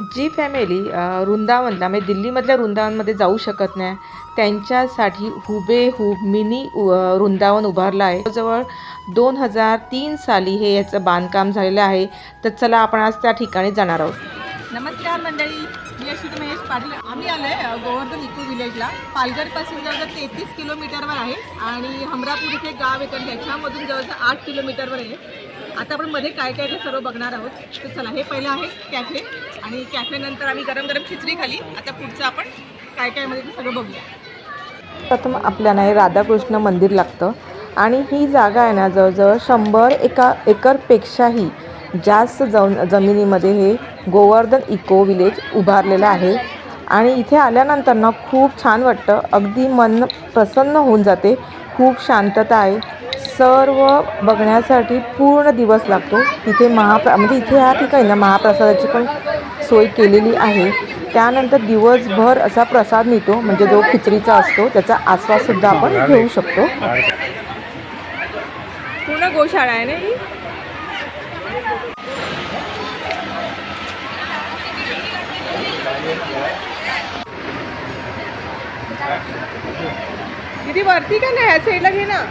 जी family वृंदावनला म्हणजे दिल्लीमधल्या वृंदावनमध्ये जाऊ शकत नाही त्यांच्यासाठी हुबेहूब मिनी वृंदावन उभारलं आहे. जवळ दोन हजार तीन साली हे याचं बांधकाम झालेलं आहे. तर चला आपण आज त्या ठिकाणी जाणार आहोत. नमस्कार मंडळी मी अशी महेश पाटील. आम्ही आलो आहे गोवर्धन इको विलेजला. पालघरपासून जवळजवळ तेहतीस किलोमीटरवर आहे आणि हमरापूर इथे गाव येतं त्याच्यामधून जवळजवळ आठ किलोमीटरवर आहे. आता आपण मध्ये काय काय ते सर्व बघणार आहोत. तर चला हे पहिलं आहे कॅफे आणि कॅफेनंतर आम्ही गरम गरम खिचडी खाली. आता पुढचं आपण काय काय मध्ये ते सगळं बघूया. प्रथम आपल्याला हे राधाकृष्ण मंदिर लागतं. आणि ही जागा आहे ना जवळजवळ शंभर एका एकरपेक्षाही जास्त जम जमिनीमध्ये हे गोवर्धन इको विलेज उभारलेलं आहे. आणि इथे आल्यानंतर ना खूप छान वाटतं. अगदी मन प्रसन्न होऊन जाते. खूप शांतता आहे. सर्व बघण्यासाठी पूर्ण दिवस लागतो. तिथे महाप्र म्हणजे इथे ह्या ठिकाणी ना महाप्रसादाची पण सोय केलेली आहे. त्यानंतर दिवसभर असा प्रसाद मिळतो म्हणजे जो खिचडीचा असतो त्याचा आस्वादसुद्धा आपण घेऊ शकतो. पूर्ण गोशाळा आहे ना किती वरती का नाही? या साईडला घे ना.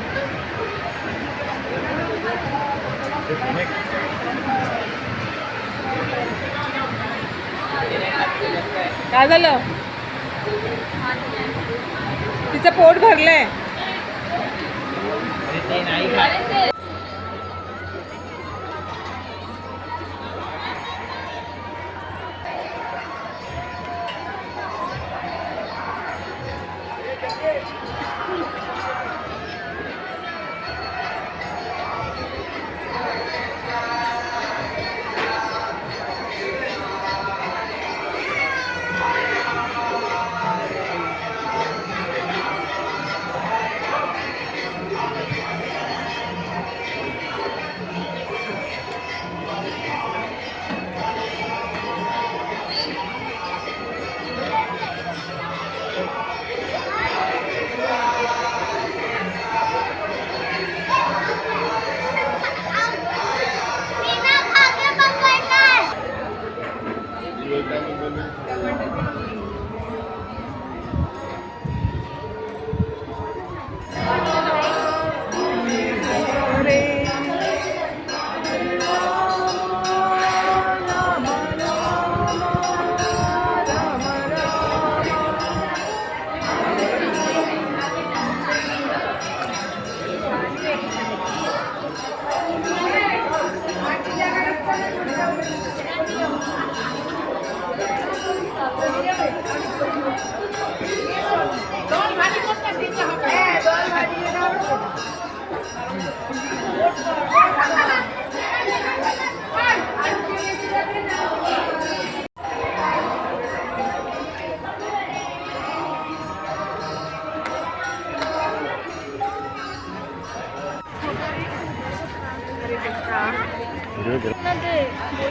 काय झालं? तिचं पोट भरलंय.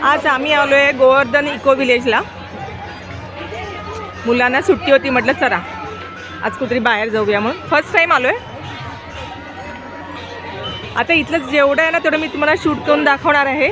आज आम्ही आलो आहे गोवर्धन इको विलेजला मुलांना सुट्टी होती म्हटलं चला आज कुठेतरी बाहेर जाऊया म्हणून. फर्स्ट टाईम आलो आहे आता इथलं जेवढं आहे ना तेवढं मी तुम्हाला शूट करून दाखवणार आहे.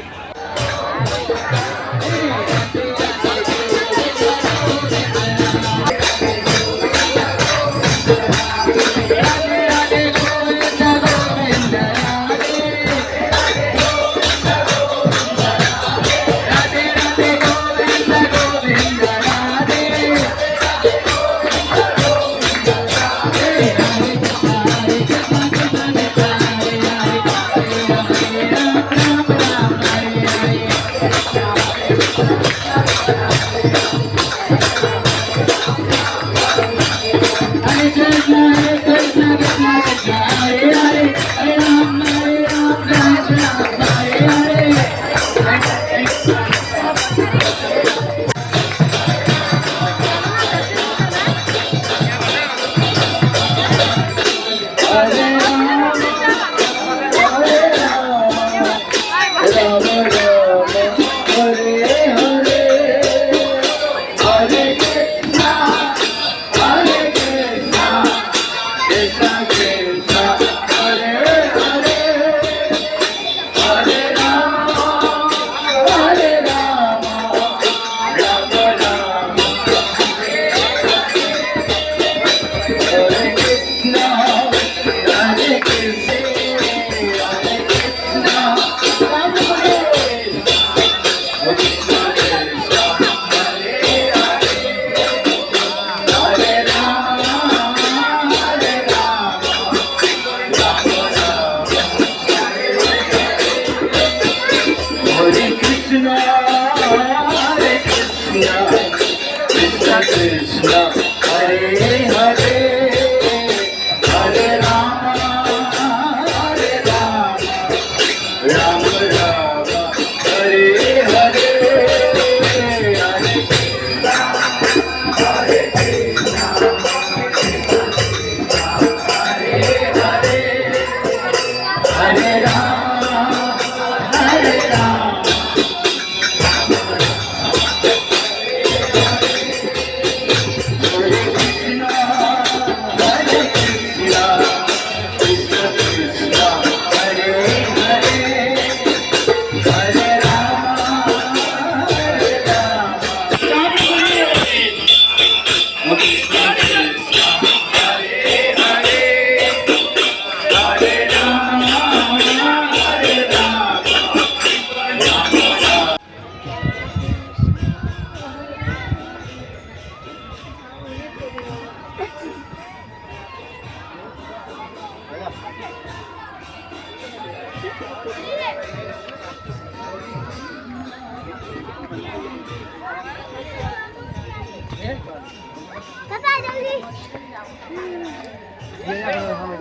श्री कृष्ण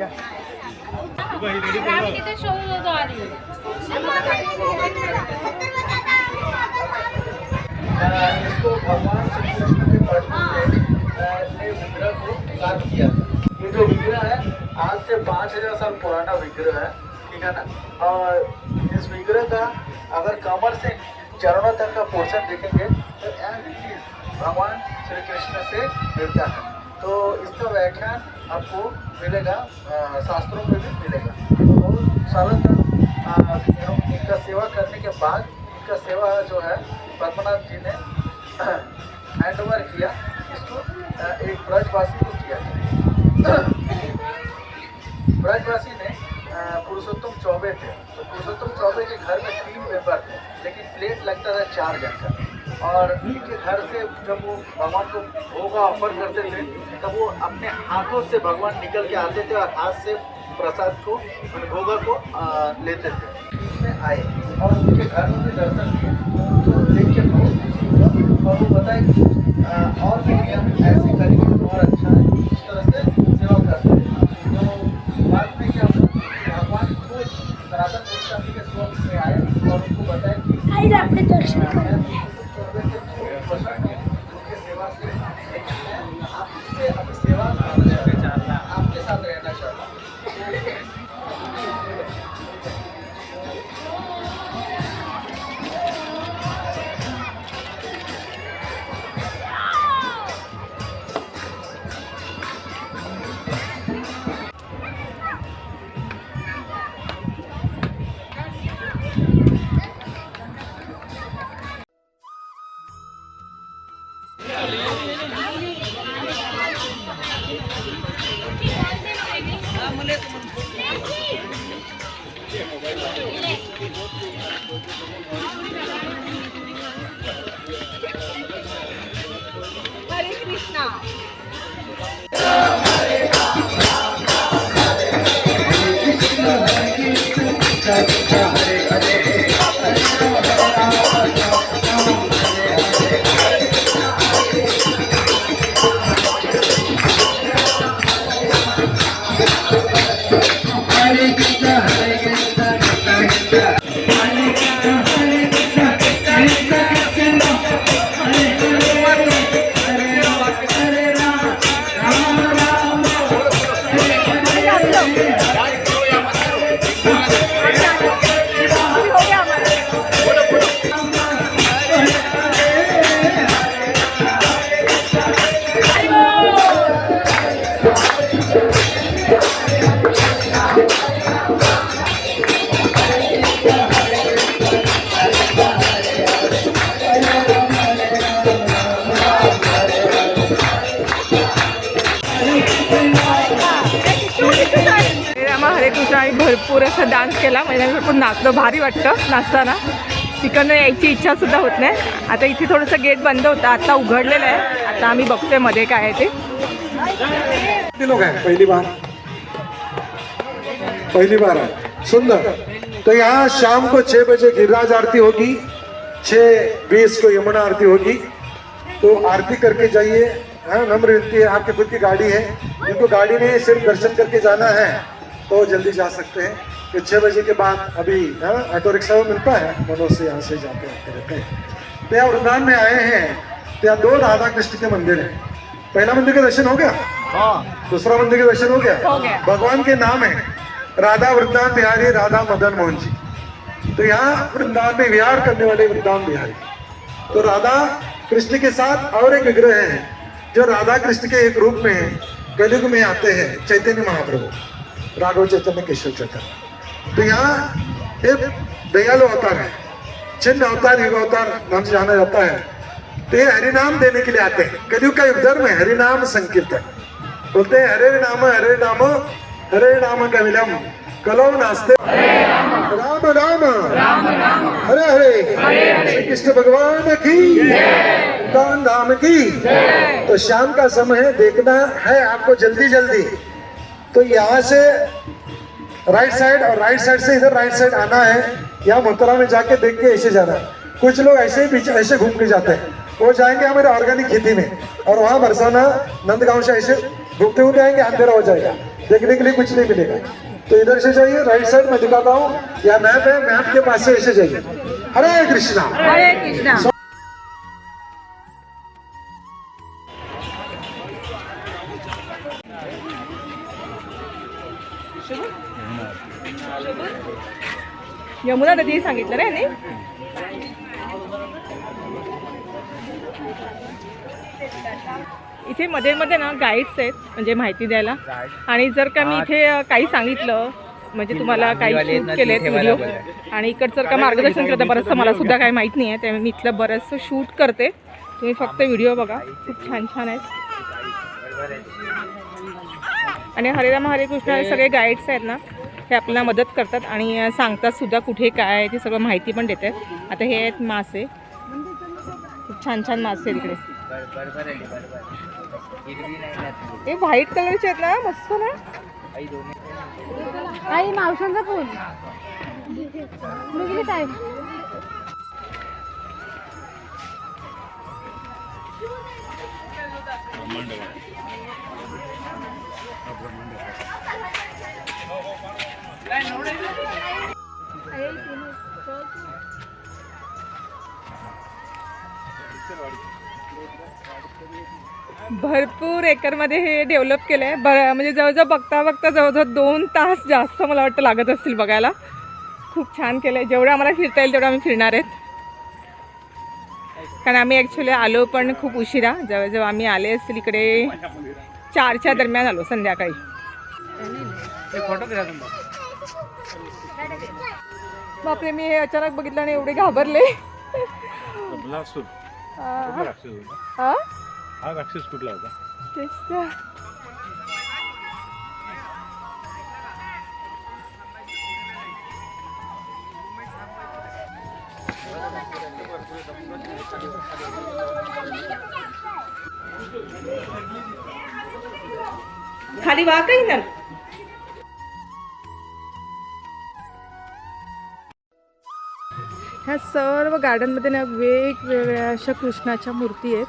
के विग्रह को किया ये जो विग्रह है आज से पाँच हज़ार साल पुराना विग्रह है ठीक है ना और इस विग्रह का अगर कमर से चरणों तक का पोर्शन देखेंगे तो भगवान श्री कृष्ण से मिलता है। तो इसका व्याख्यान आपको मिलेगा शास्त्रों में भी मिलेगा। तो अ, हम इनका सेवा करने के बाद इनका सेवा जो है पद्मनाथ जी ने हैंड ओवर किया। इसको एक ब्रजवासी को किया। ब्रजवासी ने पुरुषोत्तम चौबे थे। तो पुरुषोत्तम चौबे के घर में तीन मेंबर थे लेकिन प्लेट लगता था चार जन का। और इनके घर से जब वो भगवान को भोग ऑफ़र करते थे, तब वो अपने हाथों से भगवान निकल के आते थे और हाथ से प्रसाद को, भोगा को लेते थे। आए और उनके घर में दर्शन किए। 자 केला. म्हणजे भरपूर नाचलो भारी वाटतं नाचताना. तिकडनं यायची इच्छासुद्धा होत नाही. आता इथे थोडंसं गेट बंद होतं. आता उघडलेलं आहे. आता आम्ही बघतोयमध्ये काय आहे ते. लोक आहे? पहिली बार. पहिली बार है सुंदर. तो यहाँ शाम को छह बजे गिरिराज आरती होगी. छह बीस को यमुना आरती होगी. तो आरती करके जाइए. हाँ नम्र विनती है. आपकी खुद की गाड़ी है. जिनको गाड़ी नहीं सिर्फ दर्शन करके जाना है तो जल्दी जा सकते हैं. कि छः बजे के बाद अभी हाँ ऑटो रिक्शा में मिलता है मनोज से यहाँ से जाते आते रहते हैं। तो यहाँ वृंदावन में आए हैं तो यहाँ दो राधा कृष्ण के मंदिर हैं। पहला मंदिर का दर्शन हो गया? दूसरा मंदिर का दर्शन हो गया? हो गया। भगवान के नाम है राधा वृंदावन बिहारी राधा मदन मोहन जी। तो यहाँ वृंदावन में विहार करने वाले वृंदावन बिहारी। तो राधा कृष्ण के साथ और एक विग्रह है जो राधा कृष्ण के एक रूप में कलयुग में आते हैं चैतन्य महाप्रभु राघव चैतन्य केशव चैतन्य। तो यहाँ एक दयालु अवतार है। चिन्ह अवतार, युग अवतार नाम से जाना जाता है। तो ये हरिनाम देने के लिए आते हैं। कलयुग का युग धर्म है, हरिनाम संकीर्तन। बोलते हैं, हरे नाम हरे नाम हरे नाम कविलम, कलो नास्ते। राम राम, हरे हरे। श्री कृष्ण भगवान की धाम की। तो शाम का समय है, देखना है आपको जल्दी जल्दी। तो यहाँ से राइट साइड और राइट साइड से इधर राइट साइड आना है। यहाँ मथुरा में जाके देख के ऐसे जाना है। कुछ लोग ऐसे ही पीछे ऐसे घूम के जाते हैं। वो जाएँगे हमारे ऑर्गेनिक खेती में। और वहाँ बरसाना नंदगांव से ऐसे घूमते हुए आएँगे अंधेरा हो जाएगा। देखने के लिए कुछ नहीं मिलेगा। तो इधर से जाइए राइट साइड में दिखाता हूँ। या मैप है मैप के पास से ऐसे जाइए। हरे कृष्णा। हरे कृष्णा। यमुना नदी सांगितलं रे यांनी? इथे मध्ये मध्ये ना गाईड्स आहेत म्हणजे माहिती द्यायला. आणि जर का मी इथे काही सांगितलं म्हणजे तुम्हाला काही शूट केलेत व्हिडिओ आणि इकडचं जर का मार्गदर्शन करतं बरंचसं मला सुद्धा काही माहीत नाही आहे. त्यामुळे मी इथलं बरंचसं शूट करते. तुम्ही फक्त व्हिडिओ बघा. खूप छान छान आहेत. आणि हरेराम हरे कृष्ण हे सगळे गाईड्स आहेत ना. हे आपल्याला मदत करतात आणि सांगतात सुद्धा कुठे काय आहे ते सगळं माहिती पण देतात. आता हे आहेत मासे. खूप छान छान मासे आहेत इकडे. हे व्हाईट कलरचे आहेत ना मस्त ना? आई मावशांचा फोन. मुलगी काय? भरपूर एकरमध्ये हे डेव्हलप केलं आहे बर म्हणजे जवळजवळ बघता बघता जवळजवळ दोन तास जास्त मला वाटतं लागत असतील बघायला. खूप छान केलं आहे जेवढं आम्हाला फिरता येईल तेवढं आम्ही फिरणार आहेत. कारण आम्ही ॲक्च्युली आलो पण खूप उशिरा. जवळजवळ आम्ही आले असतील इकडे चारच्या दरम्यान आलो संध्याकाळी. बापरे मी हे अचानक बघितलं आणि एवढे घाबरले लासूर हा. कुठला राक्षस होता हा? हा राक्षस कुठला होता तेच तर. खाली वा काही ना सर्व गार्डनमध्ये ना वेगवेगळ्या अशा कृष्णाच्या मूर्ती आहेत.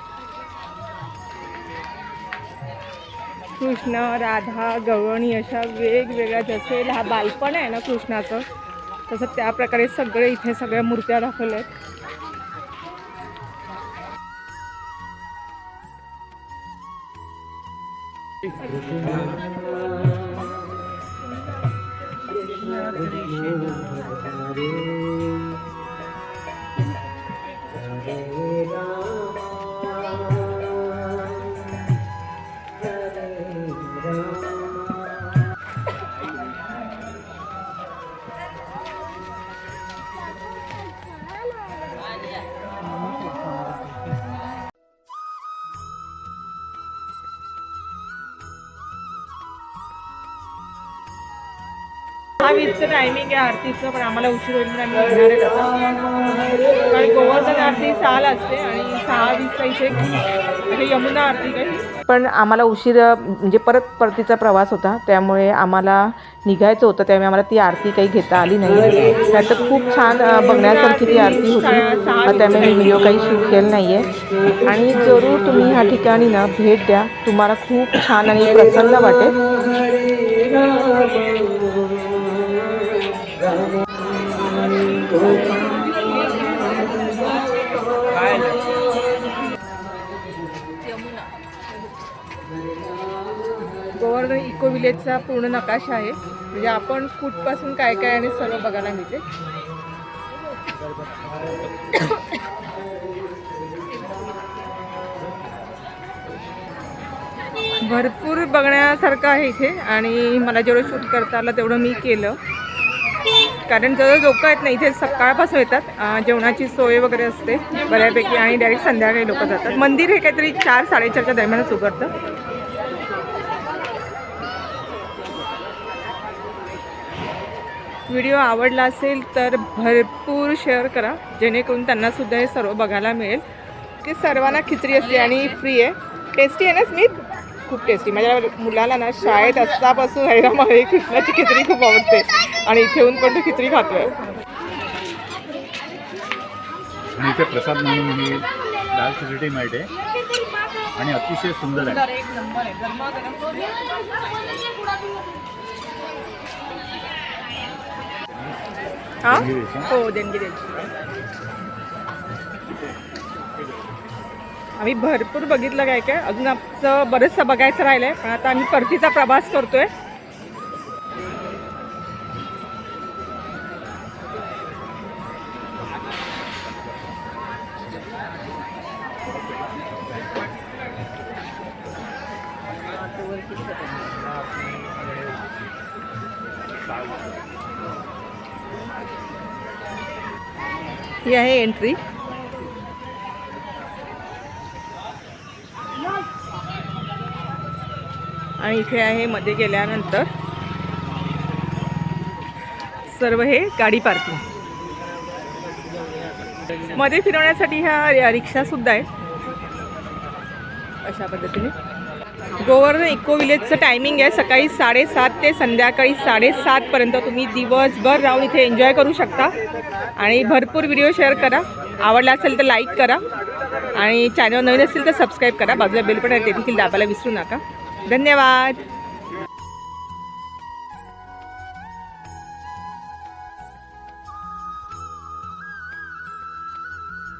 कृष्ण राधा गवळणी अशा वेगवेगळ्या जसे हा बालपण आहे ना कृष्णाचं तसं त्या प्रकारे सगळे इथे सगळ्या मूर्त्या दाखवल्या आहेत. हा वीसचं टायमिंग आहे आरतीचं पण आम्हाला उशीर होईल म्हणून आम्ही निघणार आहे आता. कारण गोवर्धन आरती सहाला असते आणि सहा वीसला इथे म्हणजे यमुना आरती काही. पण आम्हाला उशीर म्हणजे परत परतीचा प्रवास होता त्यामुळे आम्हाला निघायचं होतं त्यामुळे आम्हाला ती आरती काही घेता आली नाही. त्यात खूप छान बघण्यासारखी ती आरती होती. त्यामुळे मी व्हिडिओ काही शूट केलं नाही आहे आणि जरूर तुम्ही ह्या ठिकाणी ना भेट द्या. तुम्हाला खूप छान आणि प्रसन्न वाटेल. गोवर्धन इको विलेजचा पूर्ण नकाशा आहे. म्हणजे आपण कुठपासून काय काय आणि सर्व बघायला मिळते. भरपूर बघण्यासारखं आहे इथे. आणि मला जेवढं शूट करता आलं तेवढं मी केलं. कारण जवळ लोक आहेत ना इथे सकाळपासून येतात. जेवणाची सोय वगैरे असते बऱ्यापैकी आणि डायरेक्ट संध्याकाळी लोक जातात. मंदिर हे काहीतरी चार साडेचारच्या दरम्यानच उघडतं. व्हिडिओ आवडला असेल तर भरपूर शेअर करा. जेणेकरून त्यांनासुद्धा हे सर्व बघायला मिळेल. की सर्वांना खिचडी असते आणि फ्री आहे. टेस्टी आहे ना स्मित खूप टेस्टी माझ्या मुलाला ना शाळेत असतापासून हैराम हरे कृष्णाची खिचडी खूप आवडते. आणि इथे येऊन पण तो खिचडी खातोय. आणि इथे प्रसाद म्हणून ही दाल खिचडी मिळते. आणि अतिशय सुंदर आहे. हा? देणगी. हो आम्ही भरपूर बघितलं काय काय. अजून आमचं बरंचसं बघायचं राहिलंय. पण आता आम्ही परतीचा प्रवास करतोय. ही आहे एंट्री आणि इथे आहे मध्ये गेल्यानंतर सर्व हे गाडी पार्किंगमध्ये फिरवण्यासाठी ह्या रिक्षा सुद्धा आहेत. अशा पद्धतीने. गोवर्धन इको विलेजचं टायमिंग आहे. सकाळी साडेसात ते संध्याकाळी साडेसातपर्यंत तुम्ही दिवसभर राहून इथे एन्जॉय करू शकता. आणि भरपूर व्हिडिओ शेअर करा. आवडला असेल तर लाईक करा. आणि चॅनल नवीन असेल तर सबस्क्राईब करा. बाजूला बेल पण आहे ते देखील दाबायला विसरू नका. धन्यवाद.